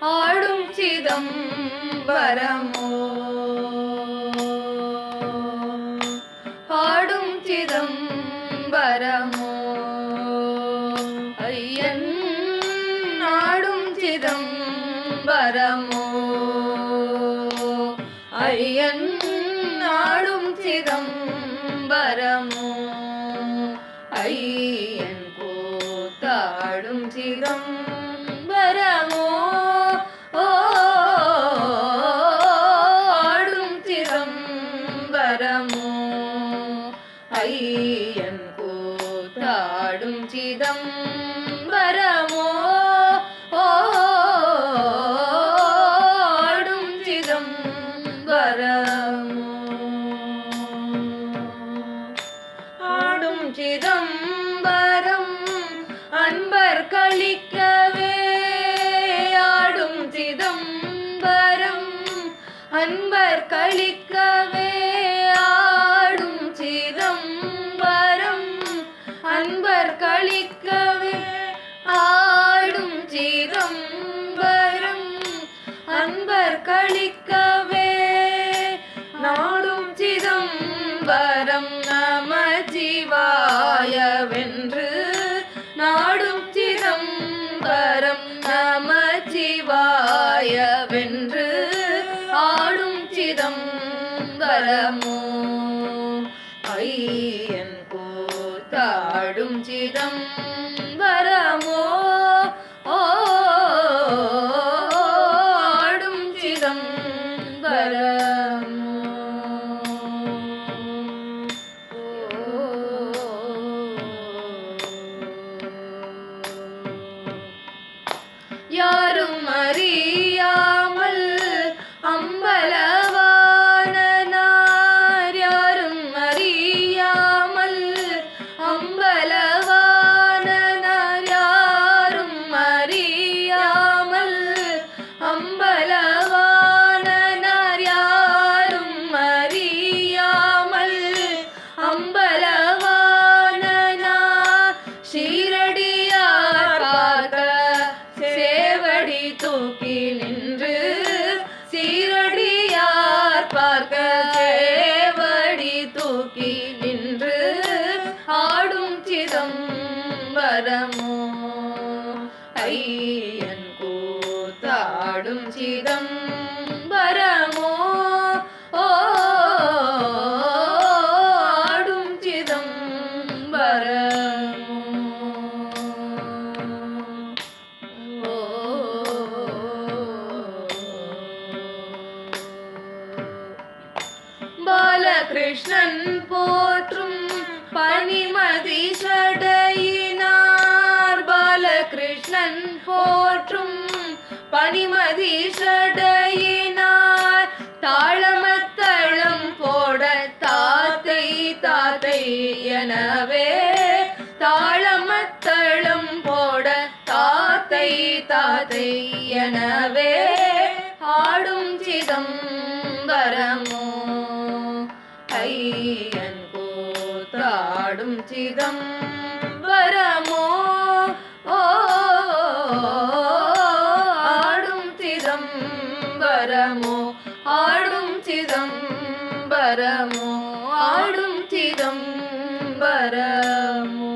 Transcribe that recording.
ആടും ചിദംബരമോ ആടും ചിദംബരമോ അയ്യൻ ആടും ചിദംബരമോ അയ്യൻ ആടും ചിദംബരമോ അയ്യൻ കൂത്താടും ചിദംബരമോ താരമോ അയ്യൻ കൂത്താടും ചിദംബരമോ? ഓടും ചിദംബരമോ? ആടും ചിദംബരം അൻപർ കളിക്കവേ. ആടും ചിദംബരം അൻപർ കളിക്ക களிக்கவே நாடும் சிதம்பரம் நம சிவாயவென்று நாடும் சிதம்பரம் நம சிவாயவென்று ஆடும் சிதம்பரமோ ஐயன் கோத்தாடும் சிதம் சிதம்பரமோ யாரும் அறியாமல் அம்பல പയ്യൻ കൂത്താടും ചിദംബരമോ? ഓടും ബാലകൃഷ്ണൻ പോ பனிமதி சடையினார் தாளமத்தளம் போட தாத்தை தாத்தை எனவே. தாளமத்தளம் போட தாத்தை தாத்தை எனவே. ஆடும் சிதம்பரமோ ஐயன் கூத்தாடும் சிதம்பரமோ ചിദംബരമോ ആടും ചിദംബരമോ? ആടും ചിദംബരമോ?